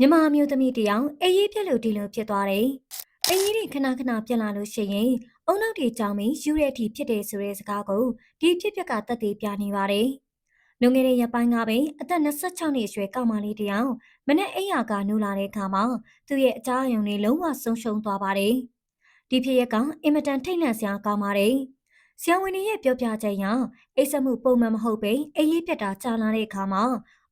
မြန်မာအမျိုးသမီးတစ်ယောက်အေးရေးပြက်လို့ဒီလိုဖြစ်သွားတယ်။အေးရေးတွေခဏခဏပြက်လာလို့ရှိရင်အုံနောက်တွေကြောင်ပြီးယူတဲ့အထိဖြစ်တယ်ဆိုတဲ့စကားကိုဒီဖြစ်ပျက်ကသက်သေပြနေပါတယ်။လွန်ခဲ့တဲ့ရက်ပိုင်းကပဲအသက်26နှစ်အရွယ်ကောင်မလေးတစ်ယောက်မနေ့အိမ်ယာကနူလာတဲ့အခါမှာသူ့ရဲ့အကြားအယုံတွေလုံးဝဆုံးရှုံးသွားပါတယ်။ဒီဖြစ်ရက်ကအင်မတန်ထိတ်လန့်စရာကောင်းပါတယ်။ဆရာဝန်တွေရဲ့ပြောပြချက်အရအိတ်ဆက်မှုပုံမှန်မဟုတ်ပဲအေးရေးပြက်တာကြာလာတဲ့အခါမှာ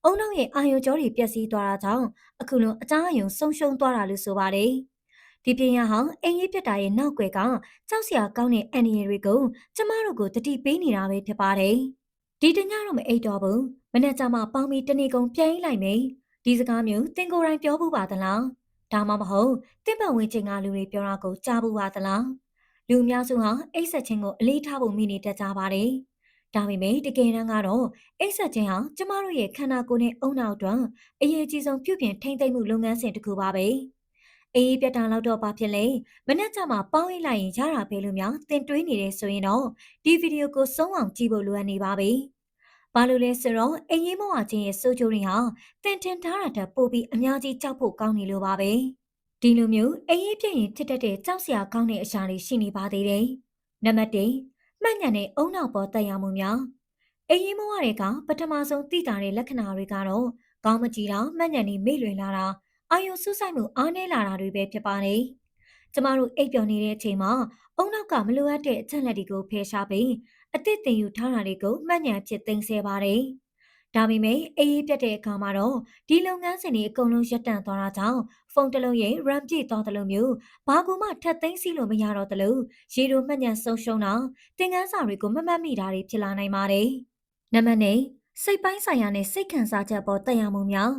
အုံနောက်ရဲ့အာရုံကြောတွေပျက်စီးသွားတာကြောင့်အခုလိုအကြားအယုံဆုံးရှုံးသွားတာလို့ဆိုပါတယ်။ဒီပြင်ရဟောင်းအင်ကြီးပြတ်တာရဲ့နောက်ွယ်ကကြောက်စရာကောင်းတဲ့အန်ဒီရတွေကိုကျမတို့ကိုတတိပေးနေတာပဲဖြစ်ပါတယ်။ဒီတညတော့မအိတ်တော့ဘူး။မနေ့ကမှပေါင်းပြီးတနေ့ကုန်ပြန်အိလိုက်မယ်။ဒီစကားမျိုးတင်ကိုယ်တိုင်ပြောဖို့ပါသလား။ဒါမှမဟုတ်တင့်ပတ်ဝင်းချင်းကလူတွေပြောတာကိုကြားဖို့ပါသလား။လူအများစုဟာအိတ်ဆက်ချင်းကိုအလေးထားဖို့မိနေတတ်ကြပါတယ်။ ဒါပေမဲ့တကယ်တမ်းကတော့အိတ်ဆက်ခြင်းဟာကျမတို့ရဲ့ခန္ဓာကိုယ်နဲ့အုံနောက်အတွက်အရေးကြီးဆုံးပြုပြင်ထိန်းသိမ်းမှုလုပ်ငန်းစဉ်တစ်ခုပါပဲ။အေးပြတ်တာလောက်တော့ဘာဖြစ်လဲမနေ့ကမှပေါင်းအိတ်လိုက်ရင်ရတာပဲလို့များတင်တွေးနေတယ်ဆိုရင်တော့ဒီဗီဒီယိုကိုဆုံးအောင်ကြည့်ဖို့လိုအပ်နေပါပြီ။ဘာလို့လဲဆိုတော့အရေးမောဝချင်းရဲ့စိုးချိုးတွေဟာတင်တင်ထားတာတက်ပို့ပြီးအများကြီးကြောက်ဖို့ကောင်းနေလို့ပါပဲ။ဒီလိုမျိုးအရေးပြည့်ရင်ဖြစ်တတ်တဲ့ကြောက်စရာကောင်းတဲ့အရာတွေရှိနေပါသေးတယ်။နံပါတ်1 မှတ်ဉာဏ်နဲ့အုံနောက်ပေါ်တက်ရောက်မှုများအရင်ဘဝတွေကပထမဆုံးသိတာတဲ့လက္ခဏာတွေကတော့ကောင်းမကြည့်တာမှတ်ဉာဏ်နဲ့မေ့လွင်လာတာအာယုံဆုဆိုင်မှုအားနည်းလာတာတွေပဲဖြစ်ပါတယ်။ကျမတို့အိပ်ပျော်နေတဲ့အချိန်မှာအုံနောက်ကမလိုအပ်တဲ့အချက်လက်တွေကိုဖယ်ရှားပြီးအသစ်တင်ယူထားတာတွေကိုမှတ်ဉာဏ်ဖြစ်သိမ်းဆဲပါတယ်။ ဒါပေမဲ့အေးအေးပြတ်တဲ့အခါမှာတော့ဒီလုပ်ငန်းစဉ်တွေအကုန်လုံးရပ်တန့်သွားတာကြောင့်ဖုန်းတစ်လုံးရဲ့ RAM ပြည့်သွားတယ်လို့မျိုးဘာကူမှထပ်သိမ်းစီလို့မရတော့တယ်လို့ရေတို့မှတ်ဉဏ်ဆုံးရှုံးတာသင်ခန်းစာတွေကိုမမှတ်မိတာတွေဖြစ်လာနိုင်ပါတယ်။နံပါတ်၄စိတ်ပိုင်းဆိုင်ရာနဲ့စိတ်ခံစားချက်ပေါ်တက်ရောက်မှုများ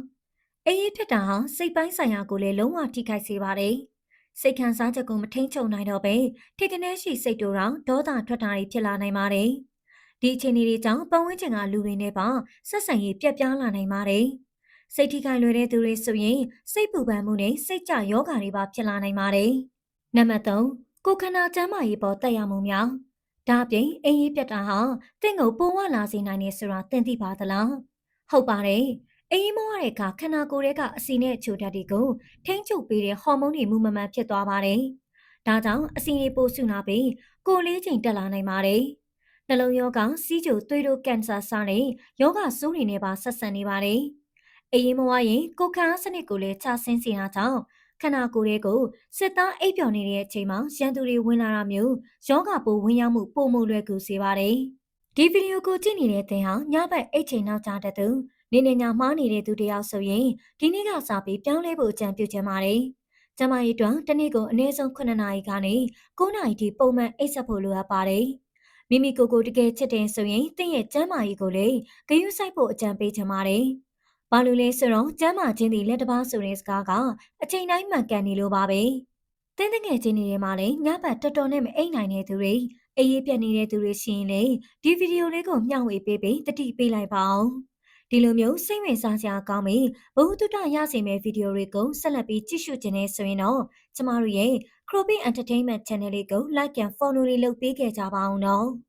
အေးအေးဖြစ်တာဟာစိတ်ပိုင်းဆိုင်ရာကိုလည်းလုံးဝထိခိုက်စေပါတယ်။စိတ်ခံစားချက်ကိုမထိန်ချုပ်နိုင်တော့ပဲထိကနေရှိစိတ်တူတော့ဒေါသထွက်တာတွေဖြစ်လာနိုင်ပါတယ်။ ဒီအခြေအနေတွေကြောင့်ပတ်ဝန်းကျင်ကလူတွေနဲ့ပါဆက်ဆံရေးပြက်ပြားလာနိုင်ပါတယ်။စိတ်ထိခိုက်လွယ်တဲ့သူတွေဆိုရင်စိတ်ပူပန်မှုနဲ့စိတ်ကြယောဂါတွေပါဖြစ်လာနိုင်ပါတယ်။နံပါတ်3ကိုခန္ဓာကျန်းမာရေးပေါ်တက်ရောက်မှုများဒါအပြင်အိမ်ရေးပြတ်တာဟာတင့်ကိုပုံဝလာစေနိုင်နေဆိုတာသင်သိပါသလား။ဟုတ်ပါတယ်။အိမ်မောရတဲ့အခါခန္ဓာကိုယ်ရဲ့ကအစီနဲ့ချိုဓာတ်တွေကိုထိန်းချုပ်ပေးတဲ့ဟော်မုန်းတွေမူမမှန်ဖြစ်သွားပါတယ်။ဒါကြောင့်အစီတွေပိုစုနာပြီးကိုယ်လေးချိန်တက်လာနိုင်ပါတယ်။ နှလုံးရောဂါစီးကျိုသွေးတို့ကင်ဆာစတဲ့ယောဂဆိုးတွေနဲ့ပါဆက်ဆံနေပါတယ်။အရင်မဝရင်ကိုခန်းစနစ်ကိုလည်းချဆင်းစေတာကြောင့်ခန္ဓာကိုယ်ရဲ့ကိုစစ်သားအိပ်ပျော်နေတဲ့အချိန်မှာရန်သူတွေဝင်လာတာမျိုးယောဂပိုးဝင်ရောက်မှုပုံမှုလွယ်ကူစေပါတယ်။ဒီဗီဒီယိုကိုကြည့်နေတဲ့သင်ဟာညဘက်အိတ်ချိန်နောက်ကျတဲ့သူနေနေညာမှားနေတဲ့သူတယောက်ဆိုရင်ဒီနေ့ကစပြီးပြောင်းလဲဖို့အကြံပြုချင်ပါတယ်။ကျမရဲ့အတွက်တနေ့ကိုအနည်းဆုံး9နာရီကနေ9နာရီထိပုံမှန်အိတ်ဆက်ဖို့လိုအပ်ပါတယ်။ မိမိကိုယ်ကိုတကယ်ချစ်တယ်ဆိုရင်တင့်ရဲ့ကျမ်းမာရေးကိုလည်းဂရုစိုက်ဖို့အကြံပေးချင်ပါတယ်။ဘာလို့လဲဆိုတော့ကျမ်းမာခြင်းဒီလက်တပါဆိုတဲ့စကားကအချိန်တိုင်းမှန်ကန်နေလို့ပါပဲ။တင်းတငယ်ချင်းတွေမှာလည်းညဘက်တော်တော်နဲ့မအိပ်နိုင်တဲ့သူတွေအေးအေးပြတ်နေတဲ့သူတွေရှိရင်လေဒီဗီဒီယိုလေးကိုမျှဝေပေးပြီးတတိပေးလိုက်ပါအောင်။ဒီလိုမျိုးစိတ်ဝင်စားစရာကောင်းပြီးဘ ഹു တုတရစေမယ့်ဗီဒီယိုတွေကိုဆက်လက်ပြီးကြည့်ရှုခြင်းနဲ့ဆိုရင်တော့ကျမတို့ရဲ့ Croppy Entertainment Channel လေးကို Like and Follow လေးလုပ်ပေးခဲ့ကြပါအောင်နော်။